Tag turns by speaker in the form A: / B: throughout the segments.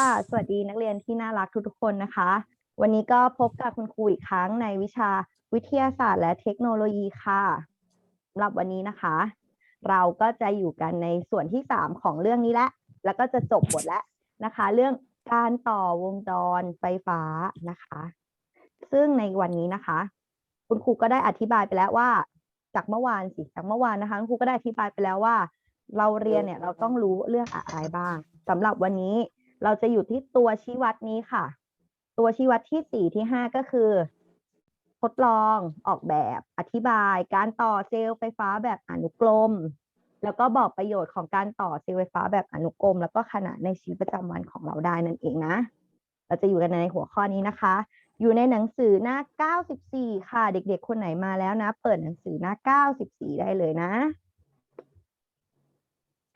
A: ค่ะ สวัสดีนักเรียนที่น่ารักทุกๆคนนะคะ วันนี้ก็พบกับคุณครูอีกครั้งในวิชาวิทยาศาสตร์และเทคโนโลยีค่ะสำหรับวันนี้นะคะ เราก็จะอยู่กันในส่วนที่ 3 ของเรื่องนี้แล้วแล้วก็จะจบบทแล้วนะคะ เรื่องการต่อวงจรไฟฟ้านะคะ ซึ่งในวันนี้นะคะ คุณครูก็ได้อธิบายไปแล้วว่า จากเมื่อวานสิจากเมื่อวานนะคะคุณครูก็ได้อธิบายไปแล้วว่า เราเรียนเนี่ยเราต้องรู้เรื่องอะไรบ้างสำหรับวันนี้ เราจะอยู่ที่ตัวชี้วัดนี้ค่ะ ตัวชี้วัดที่สี่ที่ห้าก็คือ ทดลองออกแบบอธิบาย การต่อเซลล์ไฟฟ้าแบบอนุกรม แล้วก็บอกประโยชน์ของการต่อเซลล์ไฟฟ้าแบบอนุกรม แล้วก็ขนาดในชีวิตประจำวันของเราได้นั่นเองนะ เราจะอยู่กันในหัวข้อนี้นะคะ อยู่ในหนังสือหน้า 94 ค่ะ เด็ก ๆ คนไหนมาแล้วนะ เปิดหนังสือหน้า 94 ได้เลยนะ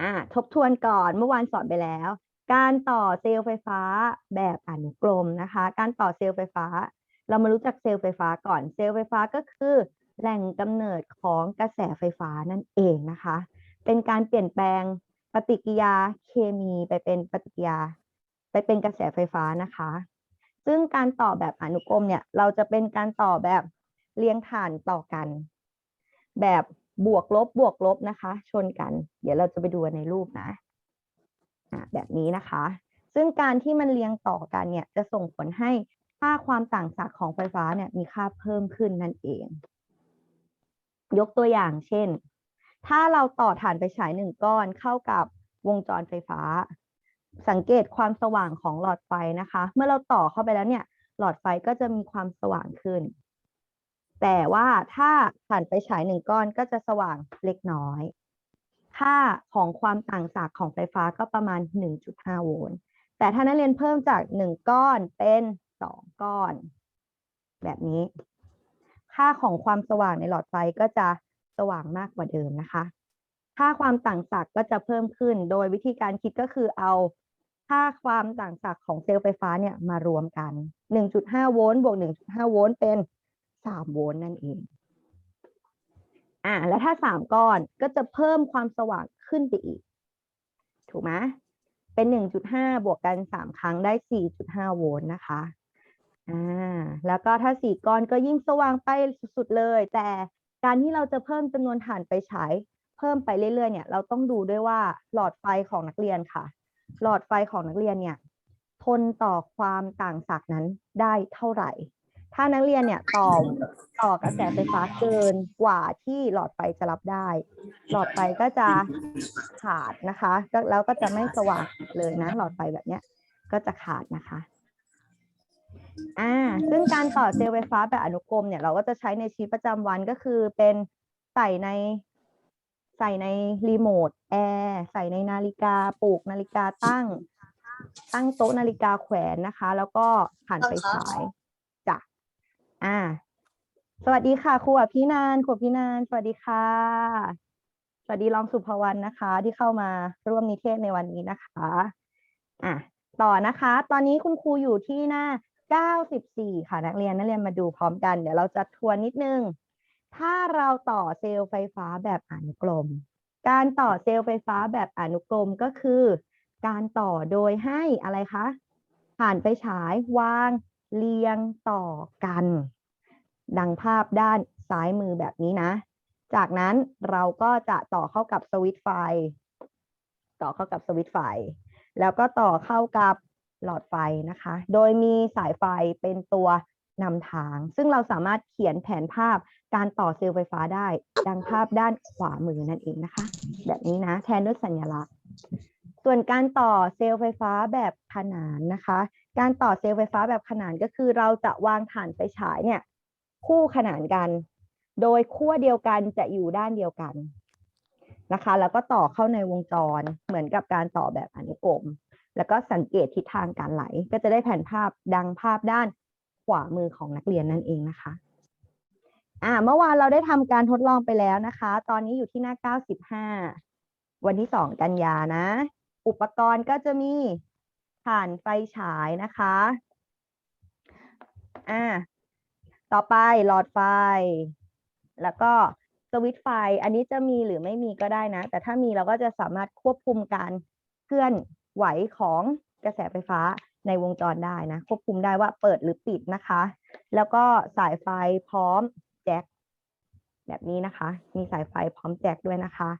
A: อ่าทบทวนก่อนเมื่อวานสอนไปแล้ว การต่อเซลล์ไฟฟ้าแบบอนุกรมนะคะ การต่อเซลล์ไฟฟ้า เรามารู้จักเซลล์ไฟฟ้าก่อนเซลล์ไฟฟ้าก็คือ แหล่งกำเนิดของกระแสไฟฟ้านั่นเองนะคะ เป็นการเปลี่ยนแปลงปฏิกิยาเคมีไปเป็นปฏิกิยา ไปเป็นกระแสไฟฟ้านะคะ ซึ่งการต่อแบบอนุกรมเนี่ยเราจะเป็นการต่อแบบเรียงฐานต่อกัน แบบบวกลบบวกลบนะคะ ชนกัน เดี๋ยวเราจะไปดูในรูปนะ แบบนี้นะคะ ซึ่งการที่มันเรียงต่อกันเนี่ยจะส่งผลให้ค่าความต่างศักย์ของไฟฟ้าเนี่ยมีค่าเพิ่มขึ้นนั่นเอง ยกตัวอย่างเช่น ถ้าเราต่อฐานไฟฉายหนึ่งก้อนเข้ากับวงจรไฟฟ้า สังเกตความสว่างของหลอดไฟนะคะ เมื่อเราต่อเข้าไปแล้วเนี่ย หลอดไฟก็จะมีความสว่างขึ้น แต่ว่าถ้าผ่านไฟฉายหนึ่งก้อนก็จะสว่างเล็กน้อย ค่าของความต่างศักย์ของไฟฟ้าก็ประมาณ 1.5 โวลต์ แต่ถ้านักเรียนเพิ่มจาก 1 ก้อนเป็น 2 ก้อน แบบนี้ ค่าของความสว่างในหลอดไฟก็จะสว่างมากกว่าเดิมนะคะ ค่าความต่างศักย์ก็จะเพิ่มขึ้น โดยวิธีการคิดก็คือเอาค่าความต่างศักย์ของเซลล์ไฟฟ้าเนี่ยมารวมกัน 1.5 โวลต์บวก 1.5 โวลต์เป็น 3 โวลต์นั่นเอง อ่าแล้วถ้า3ก้อนก็จะเพิ่มความสว่างขึ้นไปอีก ถูกไหมเป็น1.5บวกกัน3ครั้งได้4.5โวลต์นะคะอ่าแล้วก็ถ้า4ก้อนก็ยิ่งสว่างไปสุดๆเลย แต่การที่เราจะเพิ่มจำนวนฐานไฟฉายเพิ่มไปเรื่อยๆเนี่ยเราต้องดูด้วยว่าหลอดไฟของนักเรียนค่ะ หลอดไฟของนักเรียนเนี่ยทนต่อความต่างศักย์นั้นได้เท่าไหร่ ถ้านักเรียนเนี่ยต่อต่อกระแสไฟฟ้าเกินกว่าที่หลอดไฟจะรับได้ หลอดไฟก็จะขาดนะคะแล้วก็จะไม่สว่างเลยนะ หลอดไฟแบบเนี้ยก็จะขาดนะคะอ่าซึ่งการต่อเซลล์ไฟฟ้าแบบอนุกรมเนี่ยเราก็จะใช้ในชีวิตประจำวันก็คือเป็นใส่ในใส่ในรีโมทแอร์ใส่ในนาฬิกาปลูกนาฬิกาตั้ง ตั้งโต๊ะนาฬิกาแขวนนะคะ แล้วก็ผ่านไฟฉาย อ่า สวัสดีค่ะครูอภินันครูอภินันสวัสดีค่ะ สวัสดีรองสุภวรรณนะคะ ที่เข้ามาร่วมนิเทศในวันนี้นะคะอะต่อนะคะ ตอนนี้คุณครูอยู่ที่หน้า 94 ค่ะนักเรียนนักเรียนมาดูพร้อมกัน เดี๋ยวเราจะทวนนิดนึง ถ้าเราต่อเซลล์ไฟฟ้าแบบอนุกรม การต่อเซลล์ไฟฟ้าแบบอนุกรมก็คือ การต่อโดยให้อะไรคะ ผ่านไฟฉายวาง เรียงต่อกัน ดังภาพด้านซ้ายมือแบบนี้นะ จากนั้นเราก็จะต่อเข้ากับสวิตช์ไฟ ต่อเข้ากับสวิตช์ไฟ แล้วก็ต่อเข้ากับหลอดไฟนะคะ โดยมีสายไฟเป็นตัวนำทาง ซึ่งเราสามารถเขียนแผนภาพการต่อเซลล์ไฟฟ้าได้ ดังภาพด้านขวามือนั่นเองนะคะ แบบนี้นะ แทนด้วยสัญลักษณ์ ส่วนการต่อเซลล์ไฟฟ้าแบบขนานนะคะ การต่อเซลล์ไฟฟ้าแบบขนานก็คือเราจะวางฐานไฟฉายเนี่ยคู่ขนานกัน โดยขั้วเดียวกันจะอยู่ด้านเดียวกันนะคะ แล้วก็ต่อเข้าในวงจรเหมือนกับการต่อแบบอนุกรม แล้วก็สังเกตทิศทางการไหล ก็จะได้แผนภาพดังภาพด้านขวามือของนักเรียนนั่นเองนะคะอ่าเมื่อวานเราได้ทำการทดลองไปแล้วนะคะ ตอนนี้อยู่ที่หน้า 95 วันที่ 2 กันยานะ อุปกรณ์ก็จะมี ถ่านไฟฉายนะคะอ่าต่อไปหลอดไฟ แล้วก็สวิตไฟ อันนี้จะมีหรือไม่มีก็ได้นะ แต่ถ้ามีเราก็จะสามารถควบคุมการเคลื่อนไหวของกระแสไฟฟ้าในวงจรได้นะ ควบคุมได้ว่าเปิดหรือปิดนะคะ แล้วก็สายไฟพร้อมแจ็คแบบนี้นะคะ มีสายไฟพร้อมแจ็คด้วยนะคะ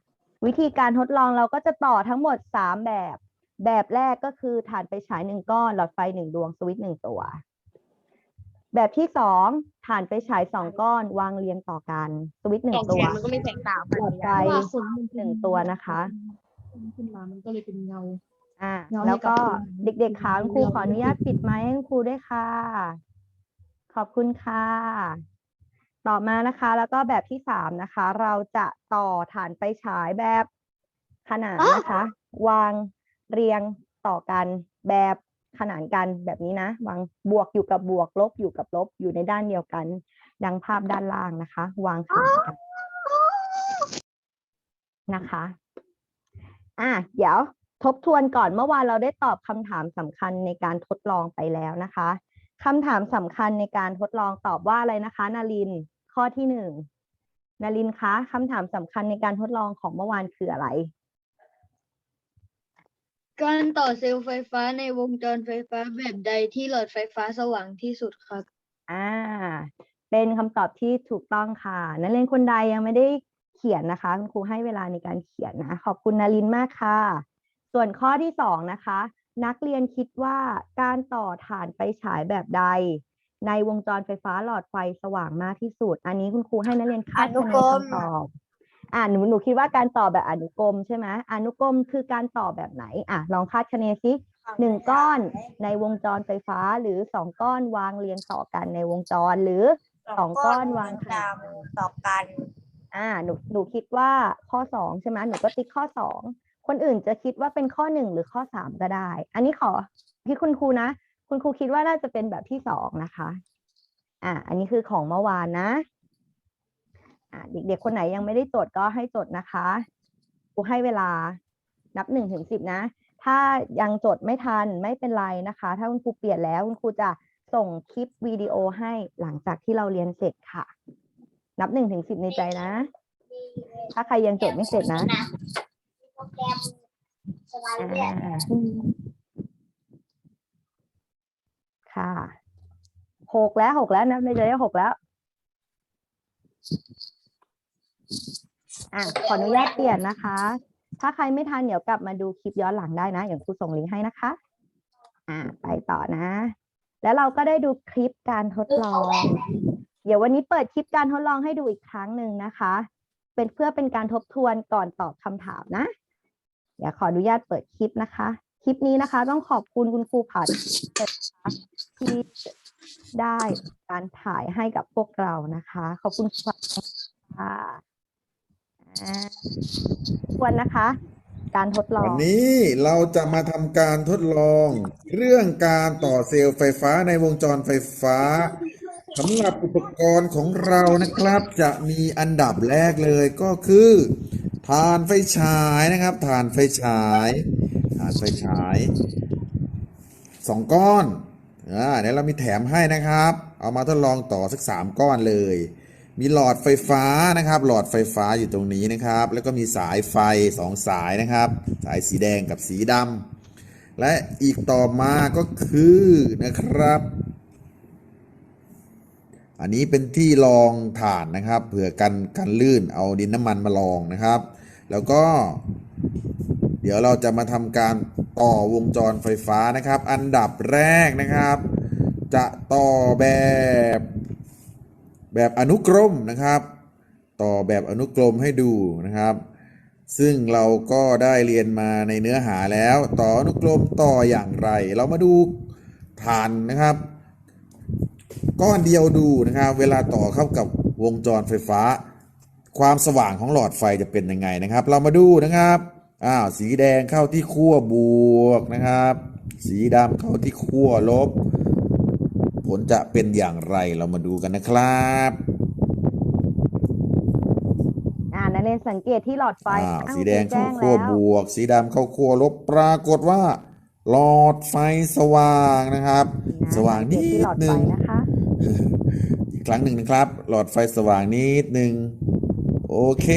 A: วิธีการทดลองเราก็จะต่อทั้งหมด 3 แบบ แบบแรกก็คือถ่านไฟฉายหนึ่งก้อนหลอดไฟหนึ่งดวงสวิตช์หนึ่งตัว แบบที่สองถ่านไฟฉายสองก้อนวางเรียงต่อกันสวิตช์หนึ่
B: แส
A: ง
B: ง
A: ตัว
B: แสงมันก็ไม่แตกต่างกัน
A: หลอดไฟ
B: เพราะว่าคน
A: หนึ่งตัวนะคะ
B: ขึ้นมามันก็เลยเป็นเงา
A: อ่า
B: เงาให้
A: แล้วก็
B: กับ
A: เด็กๆคะคุณครู
B: เงา
A: ขออนุญาตปิดไมค์ให้คุณครูด้วยค่ะ ขอบคุณค่ะ ต่อมานะคะ แล้วก็แบบที่สามนะคะ เราจะต่อฐานไฟฉายแบบขนานนะคะ วาง เรียงต่อกันแบบขนานกันแบบนี้นะวางบวกอยู่กับบวกลบอยู่กับลบอยู่ในด้านเดียวกัน ดังภาพด้านล่างนะคะ วางขนานกันนะคะอะเดี๋ยวทบทวนก่อนเมื่อวานเราได้ตอบคำถามสำคัญในการทดลองไปแล้วนะคะคำถามสำคัญในการทดลองตอบว่าอะไรนะคะนารินข้อที่หนึ่งนารินคะคำถามสำคัญในการทดลองของเมื่อวานคืออะไร
B: การต่อเซลล์ไฟฟ้าในวงจรไฟฟ้าแบบใดที่หลอดไฟฟ้าสว่างที่สุดครับ
A: อ่า เป็นคำตอบที่ถูกต้องค่ะ นักเรียนคนใดยังไม่ได้เขียนนะคะ คุณครูให้เวลาในการเขียนนะ ขอบคุณนารินมากค่ะ ส่วนข้อที่สองนะคะ นักเรียนคิดว่าการต่อฐานไฟฉายแบบใด ในวงจรไฟฟ้าหลอดไฟสว่างมากที่สุด อันนี้คุณครูให้นักเรียนคาดคะเนคำตอบ อ่าหนูหนูคิดว่าการต่อแบบอนุกรมใช่ไหมอนุกรมคือการต่อแบบไหนอะลองคาดคะเนสิหนึ่งก้อนในวงจรไฟฟ้าหรือสองก้อนวางเรียงต่อกันในวงจรหรือสองก้อนวางขนาน
C: ต่อกัน
A: อ่าหนูหนูคิดว่าข้อสองใช่ไหมหนูก็ติ๊กข้อสองคนอื่นจะคิดว่าเป็นข้อหนึ่งหรือข้อสามก็ได้ อันนี้ขอที่คุณครูนะ คุณครูคิดว่าน่าจะเป็นแบบที่สองนะคะ อ่า อันนี้คือของเมื่อวานนะอ่า เด็กๆคนไหนยังไม่ได้จดก็ให้จดนะคะครูให้เวลานับหนึ่งถึงสิบนะ ถ้ายังจดไม่ทันไม่เป็นไรนะคะ ถ้าคุณครูเปลี่ยนแล้วคุณครูจะส่งคลิปวิดีโอให้หลังจากที่เราเรียนเสร็จค่ะ นับหนึ่งถึงสิบในใจนะ ถ้าใครยังจดไม่เสร็จนะ
C: โปรแกรมสไลด์
A: อ่า
C: เนี่ย
A: ค่ะหกแล้วหกแล้วนับในใจหกแล้ว อะขออนุญาตเปลี่ยนนะคะ ถ้าใครไม่ทันเดี๋ยวกลับมาดูคลิปย้อนหลังได้นะ อย่างครูส่งลิงก์ให้นะคะ อ่าไปต่อนะ แล้วเราก็ได้ดูคลิปการทดลอง เดี๋ยววันนี้เปิดคลิปการทดลองให้ดูอีกครั้งหนึ่งนะคะ เป็นเพื่อเป็นการทบทวนก่อนตอบคำถามนะ เดี๋ยวขออนุญาตเปิดคลิปนะคะ คลิปนี้นะคะ ต้องขอบคุณคุณครูผัดที่ได้การถ่ายให้กับพวกเรานะคะ ขอบคุณค่ะอ่า ทวนนะคะ การทดลอง
D: วันนี้เราจะมาทำการทดลอง เรื่องการต่อเซลล์ไฟฟ้าในวงจรไฟฟ้าสำหรับอุปกรณ์ของเรานะครับ จะมีอันดับแรกเลยก็คือถ่านไฟฉายนะครับถ่านไฟฉายถ่านไฟฉายสองก้อนอ่าเดี๋ยวเรามีแถมให้นะครับ เอามาทดลองต่อสักสามก้อนเลย มีหลอดไฟฟ้านะครับ หลอดไฟฟ้าอยู่ตรงนี้นะครับ แล้วก็มีสายไฟสองสายนะครับ สายสีแดงกับสีดำและอีกต่อมาก็คือนะครับ อันนี้เป็นที่รองถ่านนะครับเผื่อกันกันลื่นเอาดินน้ำมันมาลองนะครับ แล้วก็ เดี๋ยวเราจะมาทำการต่อวงจรไฟฟ้านะครับ อันดับแรกนะครับ จะต่อแบบ แบบอนุกรมนะครับ ต่อแบบอนุกรมให้ดูนะครับ ซึ่งเราก็ได้เรียนมาในเนื้อหาแล้ว ต่ออนุกรมต่ออย่างไร เรามาดูฐานนะครับ ก้อนเดียวดูนะครับ เวลาต่อเข้ากับวงจรไฟฟ้า ความสว่างของหลอดไฟจะเป็นยังไงนะครับ เรามาดูนะครับอ้าวสีแดงเข้าที่ขั้วบวกนะครับ สีดำเข้าที่ขั้วลบ ผลจะเป็นอย่างไรเรามาดูกันนะครับ
A: อ่านักเรียนสังเกตที่หลอดไฟ
D: อ้าว
A: อ้าว
D: สีแดง
A: แจ้
D: เข้างขั้ว
A: แล้ว
D: บวก สีดำเข้าขั้วลบปรากฏว่า หลอดไฟสว่างนะครับ
A: นะ
D: สว่างนิ
A: สัเกตที่หลอ
D: ด
A: ด
D: ห
A: ไฟ
D: นึ่ง
A: นะคะ
D: อีกครั้งหนึ่งนะครับ หลอดไฟสว่างนิดหนึ่งโอเค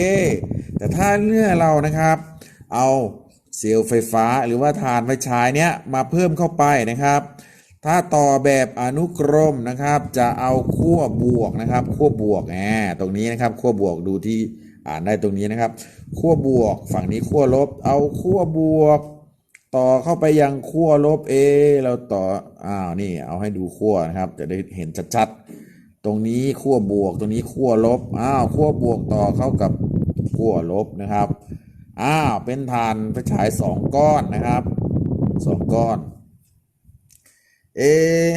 D: แต่ถ้าเมื่อเรานะครับ เอาเซลล์ไฟฟ้าหรือว่าฐานไฟฉายเนี้ยมาเพิ่มเข้าไปนะครับ ถ้าต่อแบบอนุกรมนะครับ จะเอาขั้วบวกนะครับขั้วบวกแหมตรงนี้นะครับขั้วบวกดูที่อ่านได้ตรงนี้นะครับขั้วบวก ฝั่งนี้ขั้วลบ เอาขั้วบวก ต่อเข้าไปยังขั้วลบเอเราต่ออ้าวนี่เอาให้ดูขั้วนะครับ จะได้เห็นชัดๆตรงนี้ขั้วบวก ตรงนี้ขั้วลบอ้าวขั้วบวกต่อเข้ากับขั้วลบนะครับอ้าวเป็นฐานไฟฉายสองก้อนนะครับสองก้อน เอะ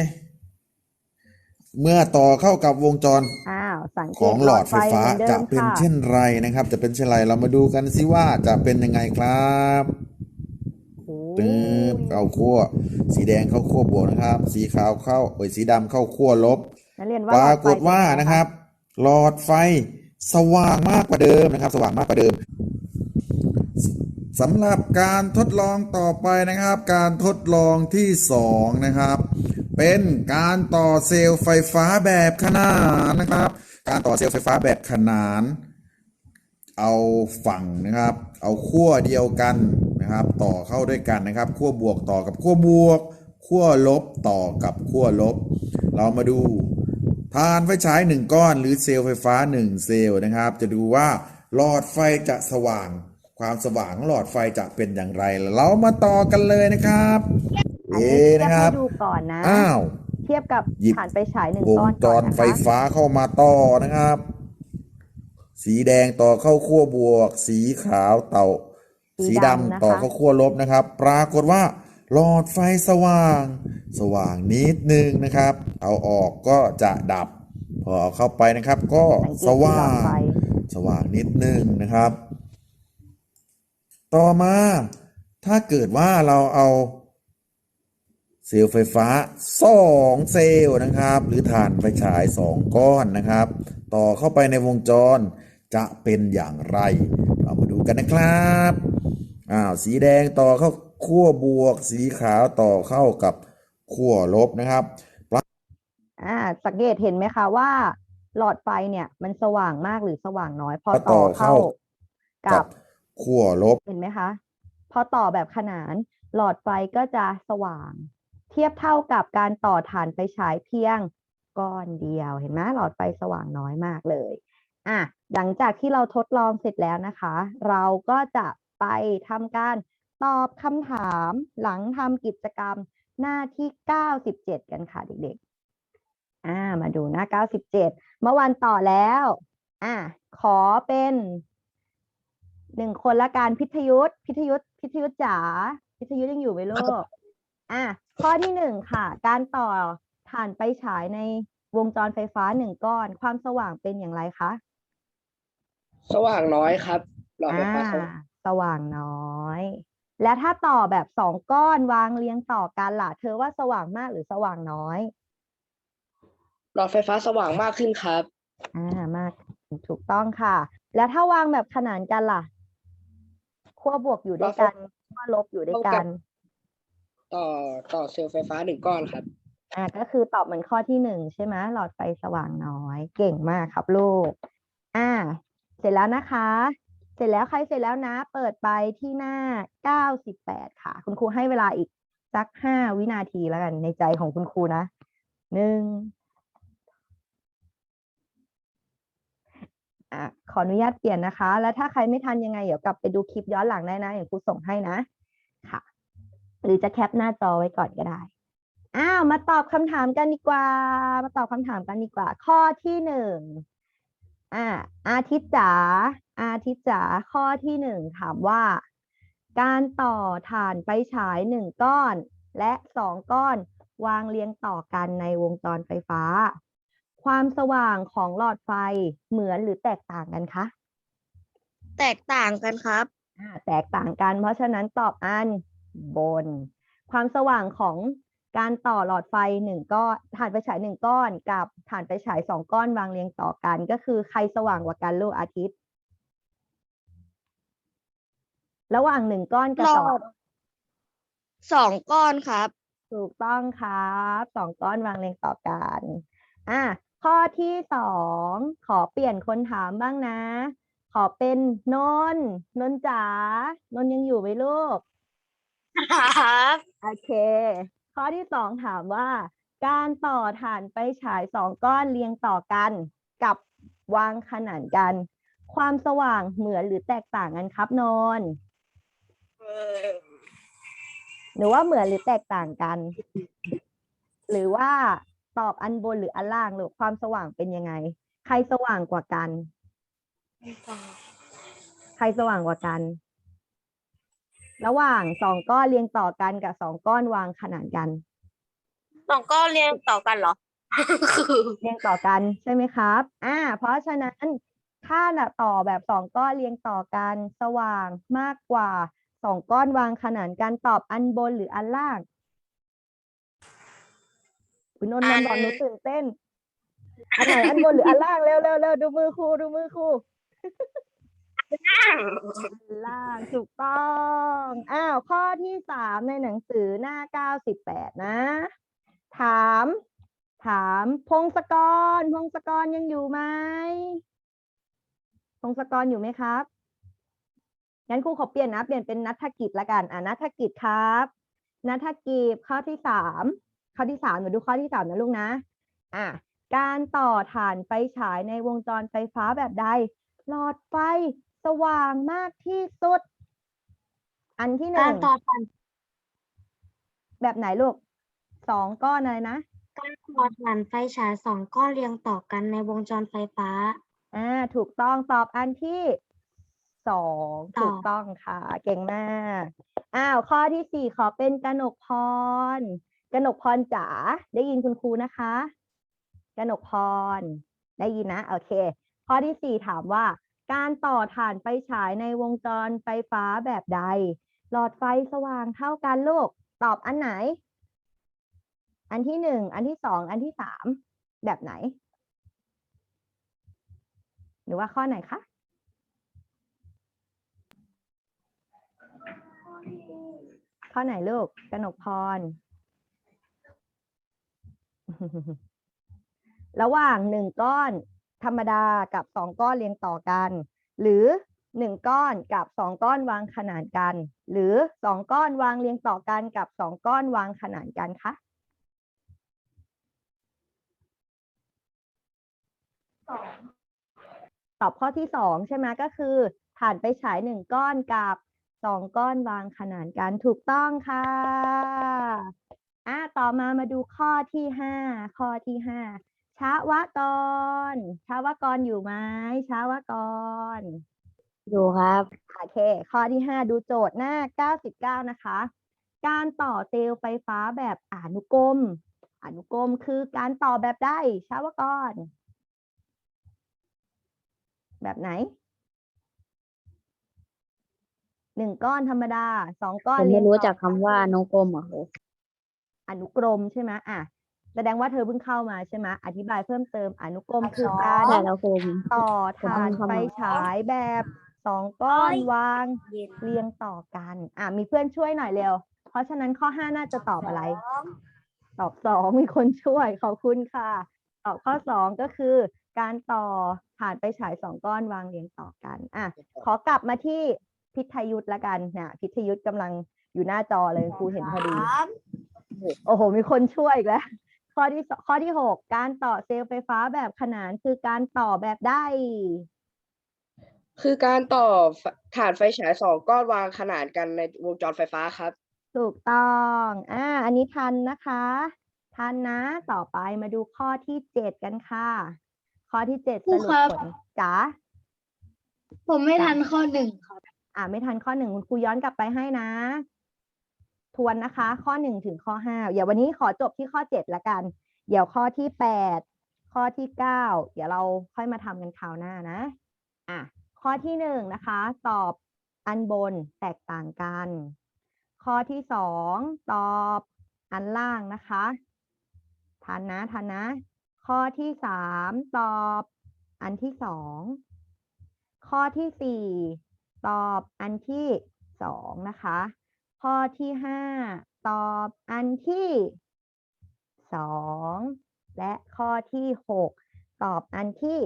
D: เมื่อต่อเข้ากับวงจร
A: อ้าวสังเก
D: ข
A: ต
D: องหลอดไฟฟ้า
A: เหมือนดิ
D: จะ
A: ม
D: เป็น
A: ค่ะ
D: เช่นไรนะครับ จะเป็นเช่นไรเรามาดูกันสิว่าจะเป็นยังไงครับ
A: โอ้
D: ตึ๊บเข้าขั้วสีแดงเข้าขั้วบวกนะครับ สีขาวเข้าเอ้ยสีดำเข้าขั้วลบ
A: นักเรียน
D: ป
A: ว่าหล
D: รา
A: อดไฟ
D: กฏว่า
A: เป็ไง
D: นะครับ หลอดไฟสว่างมากกว่าเดิมนะครับ สว่างมากกว่าเดิม สำหรับการทดลองต่อไปนะครับ การทดลองที่สองนะครับ เป็นการต่อเซลล์ไฟฟ้าแบบขนานนะครับ การต่อเซลล์ไฟฟ้าแบบขนาน เอาฝั่งนะครับ เอาขั้วเดียวกันนะครับ ต่อเข้าด้วยกันนะครับขั้วบวกต่อกับขั้วบวกขั้วลบต่อกับขั้วลบ เรามาดูทานไฟฉายหนึ่งก้อน หรือเซลล์ไฟฟ้าหนึ่งเซลล์นะครับ จะดูว่าหลอดไฟจะสว่าง ความสว่างของหลอดไฟจะเป็นอย่างไร เรามาต่อกันเลยนะครับ
A: อัน
D: เอ
A: นี้จะ
D: นะครับ
A: ให้ดูก่อนนะ
D: อ้าว
A: เทียบกับ
D: หยิบ
A: ฐานไฟฉายหนึ่ง
D: วง
A: ก้อน
D: จ
A: ก่อน
D: ร
A: นะคะ
D: ไฟฟ้าเข้ามาต่อนะครับ สีแดงต่อเข้าขั้วบวก สีขาวเต่า สีดำต่อเข้าขั้วลบนะครับ ปรากฏว่าหลอดไฟสว่าง สว่างนิดนึงนะครับ เอาออกก็จะดับ พอเอาเข้าไปนะครับ ก็
A: สังเกต
D: ส
A: ที่หล
D: ว่า
A: อด
D: ง
A: ไฟ
D: สว่างนิดนึงนะครับ ต่อมาถ้าเกิดว่าเราเอาเซลล์ไฟฟ้าสองเซลล์นะครับ หรือฐานไฟฉายสองก้อนนะครับ ต่อเข้าไปในวงจรจะเป็นอย่างไร เรามาดูกันนะครับอ้าวสีแดงต่อเข้าขั้วบวก สีขาวต่อเข้ากับขั้วลบนะครับ
A: อ่าสังเกตเห็นไหมคะว่า หลอดไฟเนี่ยมันสว่างมากหรือสว่างน้อย พอ
D: พอต่
A: ต่อ
D: อ
A: เข้า
D: เข้า
A: กั
D: กับบ ขั้วลบ
A: เห็นไหมคะ พอต่อแบบขนานหลอดไฟก็จะสว่าง เทียบเท่ากับการต่อฐานไฟฉายเพียงก้อนเดียว เห็นไหมหลอดไฟสว่างน้อยมากเลยอะหลังจากที่เราทดลองเสร็จแล้วนะคะ เราก็จะไปทำการตอบคำถามหลังทำกิจกรรมหน้าที่ 97 กันค่ะเด็กๆอ่ามาดูหน้า 97 เมื่อวันต่อแล้วอะขอเป็น หนึ่งคนละการพิทยุทธพิทยุทธพิทยุทธจ๋าพิทยุทธยังอยู่ไหมลูกอะข้อที่หนึ่งค่ะ การต่อถ่านไปฉายในวงจรไฟฟ้าหนึ่งก้อน ความสว่างเป็นอย่างไรคะ
E: สว่างน้อยครับหลอดไฟ
A: อ่า
E: ฟ้าสว่าง
A: สว่างน้อย และถ้าต่อแบบสองก้อนวางเรียงต่อกันล่ะเธอว่าสว่างมากหรือสว่างน้อย
E: หลอดไฟฟ้าสว่างมากขึ้นครับ
A: อ่ามากถูกต้องค่ะ แล้วถ้าวางแบบขนานกันล่ะ ขั้วบวกอยู่ด้วยกันขั้วลบอยู่ด้วยกัน
E: ต่อต่อเซลล์ไฟฟ้าหนึ่งก้อนครับ
A: อ่าก็คือตอบเหมือนข้อที่หนึ่งใช่ไหมหลอดไฟสว่างน้อย เก่งมากครับลูก อ่า เสร็จแล้วนะคะ เสร็จแล้วใครเสร็จแล้วนะ เปิดไปที่หน้าเก้าสิบแปดค่ะ คุณครูให้เวลาอีกสักห้าวินาทีแล้วกันในใจของคุณครูนะหนึ่ง อะขออนุญาตเปลี่ยนนะคะ แล้วถ้าใครไม่ทันยังไงเดี๋ยวกลับไปดูคลิปย้อนหลังได้นะอย่างครูส่งให้นะค่ะ หรือจะแคปหน้าจอไว้ก่อนก็ได้อ้าวมาตอบคำถามกันดีกว่า มาตอบคำถามกันดีกว่า ข้อที่หนึ่งอ่าอาทิตย์จ๋าอาทิตย์จ๋าข้อที่หนึ่งถามว่า การต่อถ่านไฟฉายหนึ่งก้อน และสองก้อนวางเรียงต่อกันในวงจรไฟฟ้า ความสว่างของหลอดไฟเหมือนหรือแตกต่างกันคะ
B: แตกต่างกันครับ
A: อ่าแตกต่างกัน เพราะฉะนั้นตอบอันบน ความสว่างของการต่อหลอดไฟหนึ่งก้อนถ่านไฟฉายหนึ่งก้อน กับถ่านไฟฉายสองก้อนวางเรียงต่อกัน ก็คือใครสว่างกว่ากันลูกอาทิตย์ ระหว่างหนึ่งก้อนกับ
B: หล
A: ส
B: อ
A: อง
B: ดสองก้อนครับ
A: ถูกต้องครับสองก้อนวางเรียงต่อกัน อะ ข้อที่สองขอเปลี่ยนคนถามบ้างนะขขอเป็นนนท์นนท์จ๋านนท์ยังอยู่ไหมลูก
C: ครับ
A: โอเค ข้อที่สองถามว่า การต่อฐานไฟฉายสองก้อนเรียงต่อกันกับวางขนานกัน ความสว่างเหมือนหรือแตกต่างกันครับนนท์หรือว่าเหมือนหรือแตกต่างกัน หรือว่า ตอบอันบนหรืออันล่างหรือความสว่างเป็นยังไง ใครสว่างกว่ากัน ใครสว่างกว่ากัน ระหว่างสองก้อนเรียงต่อกันกับสองก้อนวางขนานกัน
C: สองก็เรียงต่อกันเหรอ
A: เรียงต่อกันใช่ไหมครับ อ่า เพราะฉะนั้นถ้าน่ะต่อแบบสองก้อนเรียงต่อกันสว่างมากกว่าสองก้อนวางขนานกันตอบอันบนหรืออันล่าง คุณนนท์นนท์บอกหนูตื่นเต้นอันไหนอันบนหรืออันล่างเร็วเร็วเร็วดูมือครูดูมือครูอันล่างถูกต้องอ้าวข้อที่สามในหนังสือหน้าเก้าสิบแปดนะ ถาม ถาม พงศกร พงศกรยังอยู่ไหมพงศกรอยู่ไหมครับงั้นครูขอเปลี่ยนนะ เปลี่ยนเป็นนัฐกิจละกัน อ่านัฐกิจครับ นัฐกิจข้อที่สาม ข้อที่สามมาดูข้อที่สามนะลูกนะอะการต่อฐานไฟฉายในวงจรไฟฟ้าแบบใด หลอดไฟสว่างมากที่สุด อันที่ห
C: กา
A: นึ่
C: รงต่อฐาน
A: แบบไหนลูกสองก้อนอะไรนะ
C: การต่อฐานไฟฉายสองก้อนเรียงต่อกันในวงจรไฟฟ้า
A: อ่าถูกต้องตอบอันที่สอง
C: ต่อ
A: ถูกต้องค่ะ เก่งมากอ้าวข้อที่สี่ขอเป็นกนกพร กนกพรจ๋าได้ยินคุณครูนะคะกนกพร ได้ยินนะโอเค ข้อที่สี่ถามว่า การต่อฐานไฟฉายในวงจรไฟฟ้าแบบใด หลอดไฟสว่างเท่ากันลูก ตอบอันไหน อันที่หนึ่งอันที่สองอันที่สามแบบไหน หรือว่าข้อไหนคะข้อไหนลูกกนกพร ระหว่างหนึ่งก้อนธรรมดากับสองก้อนเรียงต่อกัน หรือหนึ่งก้อนกับสองก้อนวางขนานกัน หรือสองก้อนวางเรียงต่อกันกับสองก้อนวางขนานกันคะตอบข้อที่สองใช่ไหมก็คือฐานไปฉายหนึ่งก้อนกับสองก้อนวางขนานกันถูกต้องค่ะ อะต่อมามาดูข้อที่ห้าข้อที่ห้าชาวกรชาวกรอยู่ไหมชาวกร
C: อยู่ครับ
A: โอเค ข้อที่ห้าดูโจทย์หน้าเก้าสิบเก้านะคะ การต่อเซลล์ไฟฟ้าแบบอนุกรม อนุกรมคือการต่อแบบใดชาวกร แบบไหนหนึ่งก้อนธรรมดาสองก้อน
F: ผม
A: เรี
F: ไม่
A: ยง
F: รู้
A: ต่อ
F: จักคำว่าน้องกลมอะครู
A: อนุกรมใช่ไหมอะแสดงว่าเธอเพิ่งเข้ามาใช่ไหมอธิบายเพิ่มเติมอนุกรมคือการ
F: ได้แล้วครู
A: ต่อ
F: ผม
A: ฐาน
F: เพิ่งเข้า
A: ไฟ
F: มา
A: ฉายแบบสองก้อนวางเรียงต่อกัน อะมีเพื่อนช่วยหน่อยเร็ว เพราะฉะนั้นข้อห้าน่าจะตอบอะไร ตอบสองมีคนช่วยขอบคุณค่ะ ตอบข้อสองก็คือ การต่อฐานไปฉายสองก้อนวางเรียงต่อกัน อะ ขอกลับมาที่พิทยุทธ์ละกันนะพิทยุทธ์กำลังอยู่หน้าจอเลยครูเห็นพอดี โอ้โห มีคนช่วยอีกแล้ว ข้อที่สข้อที่หกการต่อเซลล์ไฟฟ้าแบบขนานคือการต่อแบบได้
E: คือการต่อฐานไฟฉายสองก้อนวางขนานกันในวงจรไฟฟ้าครับ
A: ถูกต้อง อ่า อันนี้ทันนะคะ ทันนะ ต่อไปมาดูข้อที่เจ็ดกันค่ะ ข้อที่เจ็ด
B: ครู
A: สรุป
B: ครับ
A: ผลจ๋า
B: ผมไม่ทันข้อหนึ่งครับ
A: อ่า ไม่ทันข้อหนึ่งคุณครูย้อนกลับไปให้นะ ทวนนะคะ ข้อหนึ่งถึงข้อห้าเดี๋ยววันนี้ขอจบที่ข้อเจ็ดละกัน เดี๋ยวข้อที่แปดข้อที่เก้าเดี๋ยวเราค่อยมาทำกันคราวหน้านะอะข้อที่หนึ่งนะคะ ตอบอันบนแตกต่างกัน ข้อที่สองตอบอันล่างนะคะทันนะทันนะ ข้อที่สามตอบอันที่สองข้อที่สี่ตอบอันที่สองนะคะ ข้อที่ห้าตอบอันที่สองและข้อที่หกตอบอันที่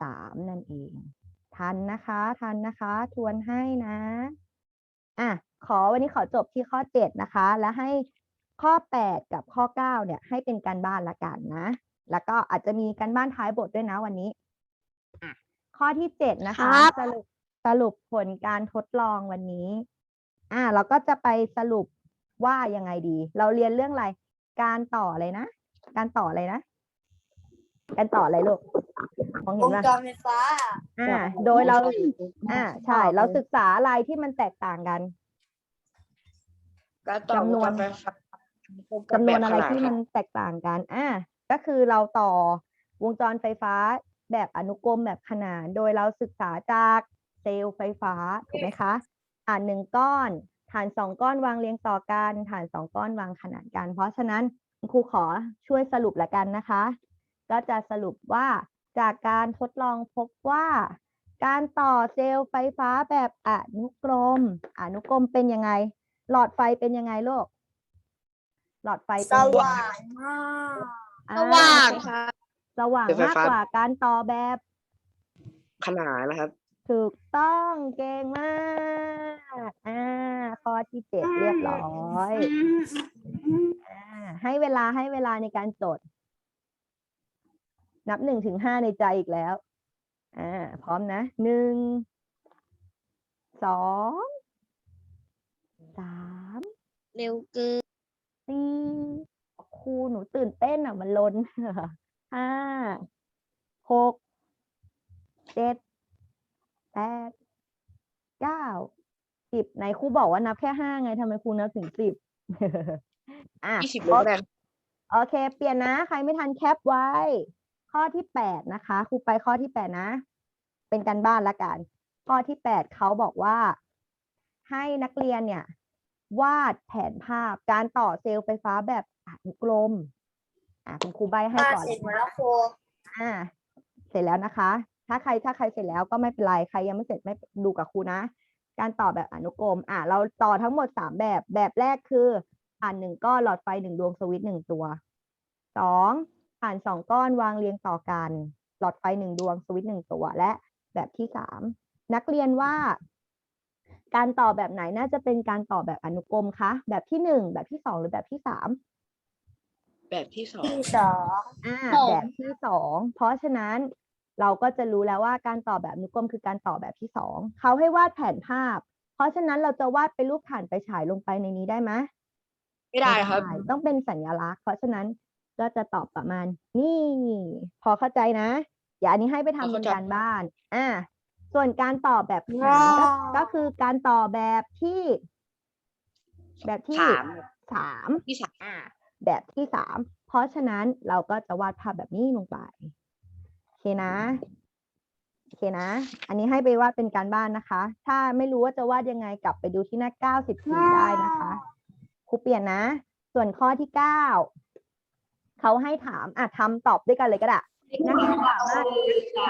A: สามนั่นเอง ทันนะคะ ทันนะคะ ทวนให้นะ อะ ขอวันนี้ขอจบที่ข้อเจ็ดนะคะ แล้วให้ข้อแปดกับข้อเก้าเนี่ยให้เป็นการบ้านละกันนะ แล้วก็อาจจะมีการบ้านท้ายบทด้วยนะวันนี้ อะ ข้อที่เจ็ดนะคะ สรุปสรุปผลการทดลองวันนี้ อ่าเราก็จะไปสรุปว่ายังไงดี เราเรียนเรื่องอะไร การต่ออะไรนะ การต่ออะไรนะ การต่ออะไรลูกมองเห็
C: วนง
A: ปะ
C: จรไฟฟ้า
A: อ่า โดยเรา อ่า ใช่ เราศึกษาอะไรที่มันแตกต่างกัน
E: การต่อ
A: จำนวน
E: วงจรไฟฟ้า
A: จำนวนอะไร
E: แบบขนาด
A: ที่
E: ค
A: มั
E: รับ
A: นแตกต่างกัน อ่า ก็คือเราต่อวงจรไฟฟ้าแบบอนุกรมแบบขนาน โดยเราศึกษาจากเซลล์ไฟฟ้า ถูกไหมคะ ฐานหนึ่งก้อน ฐานสองก้อนวางเรียงต่อกัน ฐานสองก้อนวางขนานกัน เพราะฉะนั้นคุณครูขอช่วยสรุปละกันนะคะ ก็จะสรุปว่าจากการทดลองพบว่า การต่อเซลล์ไฟฟ้าแบบอนุกรม อนุกรมเป็นยังไง หลอดไฟเป็นยังไงลูกหลอดไฟ
C: ส
A: เป็นยังไง
C: ว่างมาก
A: อ่
B: สว่าง
A: ค่ะสว่าง
E: ไฟ
A: มาก
E: ฟ้า
A: กว่าการต่อแบบ
E: ขนานนะครับ
A: ถูกต้องเก่งมาก อ่า ข้อที่เจ็ดเรียบร้อยอ่าให้เวลาให้เวลาในการจด นับหนึ่งถึงห้าในใจอีกแล้ว อ่า พร้อมนะหนึ่งสองสาม
B: เร็วเกิน
A: สี่ครูหนูตื่นเต้นอะ มันลนห้าหกเจ็ด แปดเก้าสิบไหนครูบอกว่านับแค่ห้าไงทำไมครูนับถึงสิบอะ
E: ยี่สิบเลยก็ได้
A: โอเค เปลี่ยนนะ ใครไม่ทันแคปไว้ ข้อที่แปดนะคะครูไปข้อที่แปดนะ เป็นการบ้านละกัน ข้อที่แปดเขาบอกว่า ให้นักเรียนเนี่ย วาดแผนภาพการต่อเซลล์ไฟฟ้าแบบอนุกรม อะคุณครูใบให้
C: มา
A: ก่อน
C: เสร็จ
A: เลย
C: แล้วครู
A: อ่า เสร็จแล้วนะคะ ถ้าใครถ้าใครเสร็จแล้วก็ไม่เป็นไรใครยังไม่เสร็จไม่ดูกับครูนะ การต่อแบบอนุกรมอะเราต่อทั้งหมดสามแบบแบบแรกคือผ่านหนึ่งก้อนหลอดไฟหนึ่งดวงสวิตช์หนึ่งตัวสองผ่านสองก้อนวางเรียงต่อกัน หลอดไฟหนึ่งดวงสวิตช์หนึ่งตัวและแบบที่สามนักเรียนว่า การต่อแบบไหนน่าจะเป็นการต่อแบบอนุกรมคะแบบที่หนึ่งแบบที่สองหรือแบบที่สาม
E: แบบที่สอง
C: ที่สอง
A: อ่า
B: สอง
A: แบบที่สองเพราะฉะนั้น เราก็จะรู้แล้วว่าการต่อแบบอนุกรมคือการต่อแบบที่สองเขาให้วาดแผนภาพ เพราะฉะนั้นเราจะวาดเป็นรูปถ่านไปฉายลงไปในนี้ได้ไหม
E: ไม่ได้ครับ
A: ม่ต้องเป็นสัญลักษณ์ เพราะฉะนั้นก็จะตอบประมาณ นี่ พอเข้าใจนะ อย่าอันนี้ให้ไปทำบ
E: เข้านใจ
A: การบ้าน อ่า ส่วนการต่อแบบขนานก็ก็คือการต่อแบบที่ แบบที่
E: ถาม
A: สาม
E: ที่สาม
A: อ่าแบบที่สามเพราะฉะนั้นเราก็จะวาดภาพแบบนี้ลงไปโอเค นะ โอเคนะ อันนี้ให้ไปวาดเป็นการบ้านนะคะ ถ้าไม่รู้ว่าจะวาดยังไงกลับไปดูที่หน้าเก้าสิบสี่ได้นะคะครูเปลี่ยนนะ ส่วนข้อที่เก้าเขาให้ถามอะทำตอบด้วยกันเลยก็ได้นักเรียนสามารถ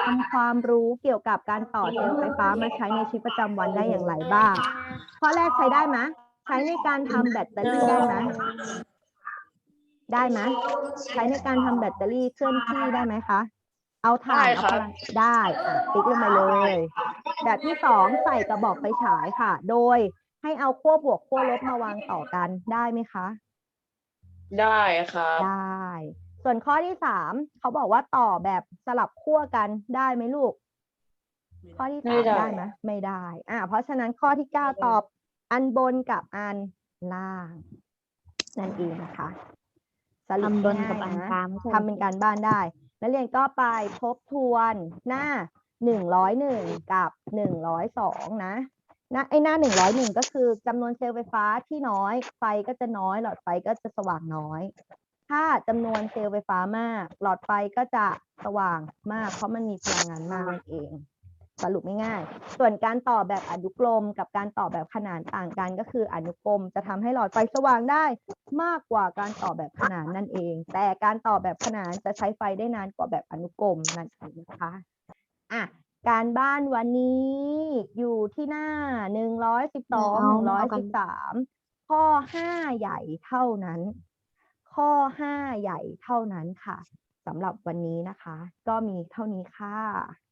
A: ทำความรู้เกี่ยวกับการต่อเซลล์ไฟฟ้ามาใช้ในชีวิตประจำวันได้อย่างไรบ้าง ข้อแรกใช้ได้ไหมใช้ในการทำแบตเตอรี่ได้ไหมได้ไหมใช้ในการทำแบตเตอรี่เคลื่อนที่ได้ไหมคะ เอาถ่าน
E: ได้
A: เอา
E: ครั
A: พ
E: บ
A: ลังได้อะติ๊กลงมาเลย แบบที่สองใส่กระบอกไฟฉายค่ะ โดยให้เอาขั้วบวกขั้วลบมาวางต่อกันได้ไหมคะ
E: ได้ครับ
A: ได้ ส่วนข้อที่สามเขาบอกว่าต่อแบบสลับขั้วกันได้ไหมลูก ข้อที่
E: ไม่
A: สาม
E: ได้
A: ได้ไหมไม่ได้ อ่า เพราะฉะนั้นข้อที่เก้าตอบอันบนกับอันล่าง นั่นเองนะคะสรุป
C: ทำบนกับ
A: ง่ายๆ
C: อันกลางไม่ใช่
A: ทำเป็นการบ้านได้ นักเรียนก็ไปทบทวนหน้าหนึ่งร้อยหนึ่งกับหนึ่งร้อยสองนะนะไอ้หน้าหนึ่งร้อยหนึ่งก็คือจำนวนเซลล์ไฟฟ้าที่น้อย ไฟก็จะน้อย หลอดไฟก็จะสว่างน้อย ถ้าจำนวนเซลล์ไฟฟ้ามาก หลอดไฟก็จะสว่างมาก เพราะมันมีพลังงานมากนั่นเอง สรุปง่ายๆส่วนการต่อแบบอนุกรม กับการต่อแบบขนานต่างกันก็คืออนุกรมจะทำให้หลอดไฟสว่างได้มากกว่าการต่อแบบขนานนั่นเอง แต่การต่อแบบขนานจะใช้ไฟได้นานกว่าแบบอนุกรมนั่นเองนะคะอะการบ้านวันนี้อยู่ที่หน้าหนึ่งร้อยสิบสองหนึ่งร้อยสิบสามข้อห้าใหญ่เท่านั้น ข้อห้าใหญ่เท่านั้นค่ะสำหรับวันนี้นะคะ ก็มีเท่านี้ค่ะ